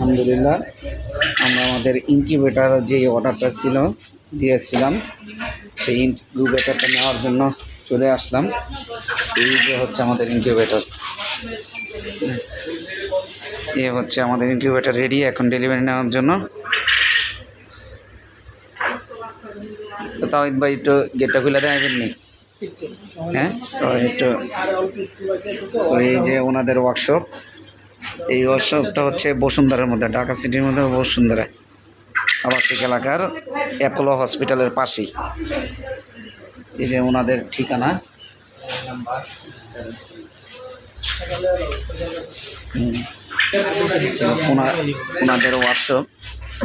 আলহামদুলিল্লাহ, আমরা আমাদের ইনকিউবেটার যে অর্ডারটা ছিল, দিয়েছিলাম, সেই ইনকিউবেটারটা নেওয়ার জন্য চলে আসলাম। এই যে হচ্ছে আমাদের ইনকিউবেটার এ হচ্ছে আমাদের ইনকিউবেটার রেডি এখন ডেলিভারি নেওয়ার জন্য। তো তাওহিদ ভাই, একটু গেটটা খুলে দেবেন নি? হ্যাঁ তো একটু ওই যে ওনাদের ওয়ার্কশপ এই ওয়ার্কশপটা হচ্ছে বসুন্ধরার মধ্যে, ঢাকা সিটির মধ্যে বসুন্ধরা। আবাসিক এলাকার অ্যাপোলো হসপিটালের পাশেই। এই যে ওনাদের ঠিকানা। ওনাদের ওয়ার্কশপ।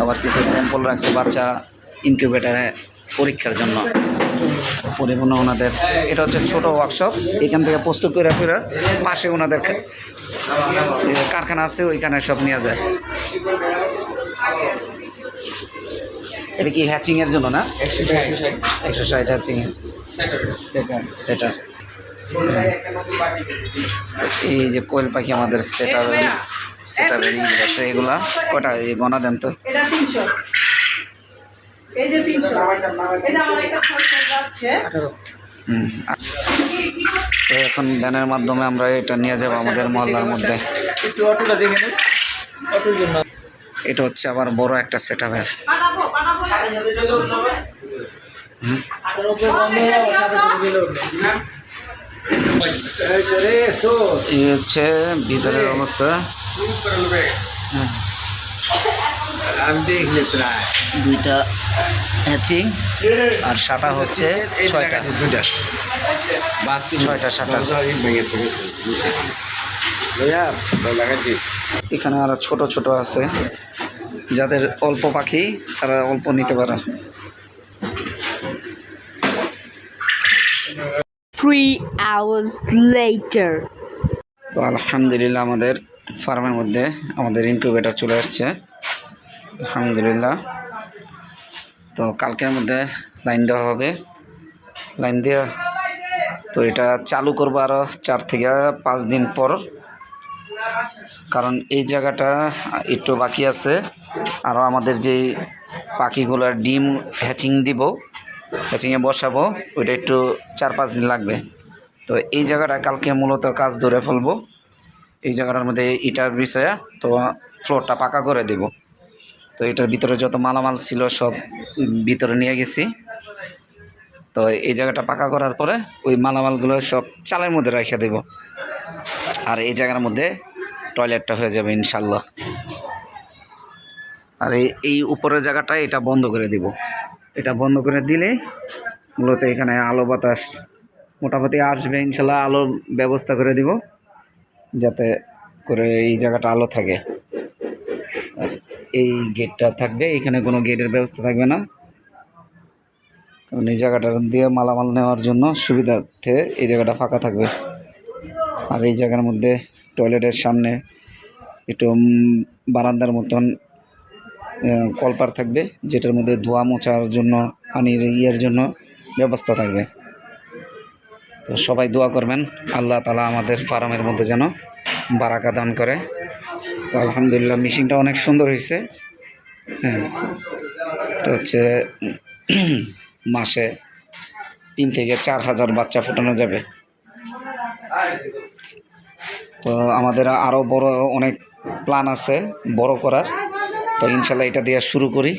আবার কিছু স্যাম্পল রাখছে বাচ্চা ইনকিউবেটারে পরীক্ষার জন্য। পরিপূর্ণ ওনাদের। এটা হচ্ছে ছোট ওয়ার্কশপ। এখান থেকে প্রস্তুত করে করে পাশে ওনাদের কারখানা আছে ওইখানে সব নিয়ে যায়। এটা কি হ্যাচিং এর জন্য না? একশো ষাট হ্যাচিং এর। সেটা এই যে কোয়েল পাখি আমাদের সেটার সেটা বেরিয়ে গেছে এগুলা কটা? এই গনা দেন তো। হুম। তো এখন ভ্যানের মাধ্যমে আমরা এটা নিয়ে যাব আমাদের মহল্লার মধ্যে। এটা হচ্ছে আবার বড় একটা সেট আপের এই হচ্ছে ভিতরের অবস্থা। হ্যাঁ। দুইটা হ্যাচিং আর সাটা হচ্ছে ছয়টা। দুইটা। ছয়টা সাটা। এখানে আরও ছোট ছোট আছে। যাদের অল্প পাখি তারা অল্প নিতে পারে। Hours later. তো আলহামদুলিল্লাহ আমাদের ফার্মের মধ্যে আমাদের ইনকিউবেটার চলে আসছে। আলহামদুলিল্লাহ। তো কালকের মধ্যে লাইন দেওয়া হবে। লাইন দেওয়া তো এটা চালু করব আরও চার থেকে পাঁচ দিন পর। কারণ এই জায়গাটা একটু বাকি আছে। আরও আমাদের যেই পাখিগুলোর ডিম হ্যাচিং দিব হ্যাচিংয়ে বসাবো, ওইটা একটু চার পাঁচ দিন লাগবে। তো এই জায়গাটা কালকে মূলত কাজ ধরে ফেলব। এই জায়গাটার মধ্যে ইটা বিছায়া তো ফ্লোরটা পাকা করে দেব। তো এটার ভিতরে যত মালামাল ছিল সব ভিতরে নিয়ে গেছি। তো এই জায়গাটা পাকা করার পরে ওই মালামালগুলো সব চালের মধ্যে রেখে দেব। আর এই জায়গার মধ্যে টয়লেটটা হয়ে যাবে ইনশাল্লাহ। আর এই এই উপরের জায়গাটা এটা বন্ধ করে দিব। এটা বন্ধ করে দিলে মূলত এখানে আলো বাতাস মোটামুটি আসবে। ইনশাল্লাহ আলোর ব্যবস্থা করে দিব। যাতে করে এই জায়গাটা আলো থাকে। এই গেটটা থাকবে, এখানে কোনো গেটের ব্যবস্থা থাকবে না। কারণ এই জায়গাটা দিয়ে মালামাল নেওয়ার জন্য সুবিধার্থে এই জায়গাটা ফাঁকা থাকবে। আর এই জায়গার মধ্যে টয়লেটের সামনে একটু বারান্দার মতন কলপার থাকবে, যেটার মধ্যে ধোয়া মোছার জন্য, পানির ইয়ের জন্য ব্যবস্থা থাকবে। তো সবাই দোয়া করবেন। আল্লাহ তালা আমাদের ফার্মের মধ্যে যেন বারাকা দান করে। তো আলহামদুলিল্লাহ, মেশিনটা অনেক সুন্দর হয়েছে। হ্যাঁ এটা হচ্ছে মাসে তিন থেকে চার হাজার বাচ্চা ফোটানো যাবে। তো আমাদের আরও বড় অনেক প্ল্যান আছে, বড় করার। তো ইনশাল্লাহ এটা দিয়ে শুরু করি।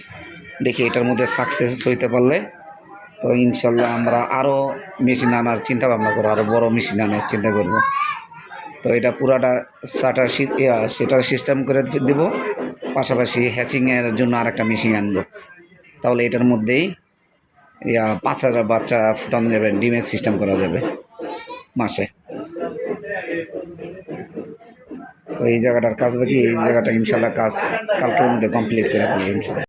দেখি এটার মধ্যে সাকসেস হইতে পারলে। তো ইনশাল্লাহ আমরা আরও মেশিন আনার চিন্তা ভাবনা করব আরও বড় মেশিন আনার চিন্তা করব। তো এটা পুরাটা শাটার সেটার সিস্টেম করে দেব, পাশাপাশি হ্যাচিংয়ের জন্য আর একটা মেশিন আনব। তাহলে এটার মধ্যেই, ইয়া, পাঁচ হাজার বাচ্চা ফুটানো যাবে, ডিমের সিস্টেম করা যাবে মাসে। তো এই জায়গাটার কাজ বাকি, এই জায়গাটা ইনশাল্লাহ কাজ কালকের মধ্যে কমপ্লিট করে ফেলব ইনশাল্লাহ।